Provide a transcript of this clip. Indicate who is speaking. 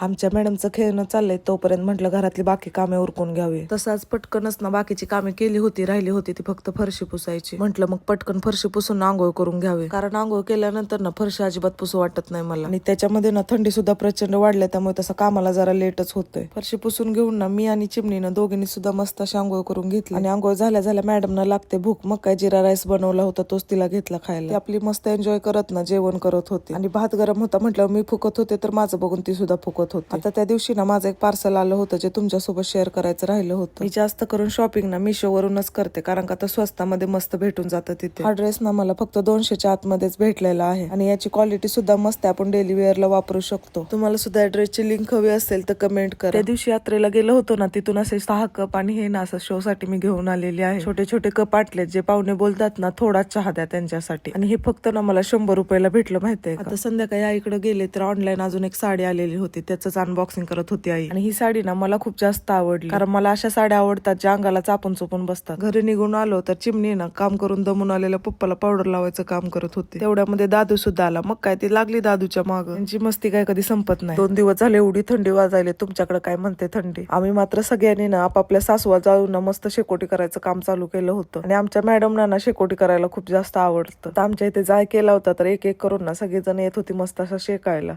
Speaker 1: आमच्या मॅडमचं खेळणं चाललंय तोपर्यंत म्हटलं घरातली बाकी कामे उरकून घ्यावी. तसाच पटकनच ना बाकीची कामे केली होती राहिली होती ती फक्त फरशी पुसायची. म्हटलं मग पटकन फरशी पुसून आंघोळ करून घ्यावे. कारण आंघोळ केल्यानंतर ना फरशी अजिबात पुसू वाटत नाही मला. आणि त्याच्यामध्ये ना थंडी सुद्धा प्रचंड वाढल्या त्यामुळे तसं कामाला जरा लेटच होतोय. फरशी पुसून घेऊन ना मी आणि चिमणीनं दोघींनी सुद्धा मस्त अशी आंघोळ करून घेतली. आणि आंघोळ झाल्या झाल्या मॅडमना लागते भूक. मग काय जिरा राईस बनवला होता तोच तिला घेतला खायला. आपली मस्त एन्जॉय करत ना जेवण करत होती. आणि भात गरम होता म्हटलं मी फुकत होते तर माझं बघून ती सुद्धा फुकत होती. आता त्या दिवशी ना माझं एक पार्सल आलं होतं जे तुमच्यासोबत शेअर करायचं राहिलं होतं. मी जास्त करून शॉपिंग ना मिशो वरूनच करते कारण का तर स्वस्तामध्ये मस्त भेटून जातं तिथे. हा ड्रेस ना मला फक्त दोनशेच्या आतमध्येच भेटलेला आहे. आणि याची क्वालिटी सुद्धा मस्त आहे. आपण डेली वेअरला वापरू शकतो. तुम्हाला सुद्धा ड्रेसची लिंक हवी असेल तर कमेंट करा. त्या दिवशी यात्रेला गेलो होतो ना तिथून असे सहा कप आणि हे ना असं शो साठी मी घेऊन आलेली आहे. छोटे छोटे कप आटले जे पाहुणे बोलतात ना थोडा चहा द्या त्यांच्यासाठी. आणि हे फक्त ना मला शंभर रुपयाला भेटलं माहितीये? आता संध्याकाळी आईकडे गेले तर ऑनलाईन अजून एक साडी आलेली होती. त्याच अनबॉक्सिंग करत होती आई. आणि ही साडी ना मला खूप जास्त आवडली. कारण मला अशा साड्या आवडतात ज्या अंगाला चापून चोपून बसतात. घरी निघून आलो तर चिमणी ना काम करून दमून आलेल्या पप्पाला पावडर लावायचं काम करत होते. तेवढ्यामध्ये दादू सुद्धा आला. मग काय ती लागली दादूच्या माग. त्यांची मस्ती काय कधी संपत नाही. दोन दिवस झाले एवढी थंडी वाजायली. तुमच्याकडे काय म्हणते थंडी? आम्ही मात्र सगळ्यांनी ना आपापल्या सासवा जाऊन मस्त शेकोटी करायचं काम चालू केलं होतं. आणि आमच्या मॅडमना ना शेकोटी करायला खूप जास्त आवडतं. आमच्या इथे जाय केला होता तर एक एक करून ना सगळेजण येत होती मस्त असा शेकायला.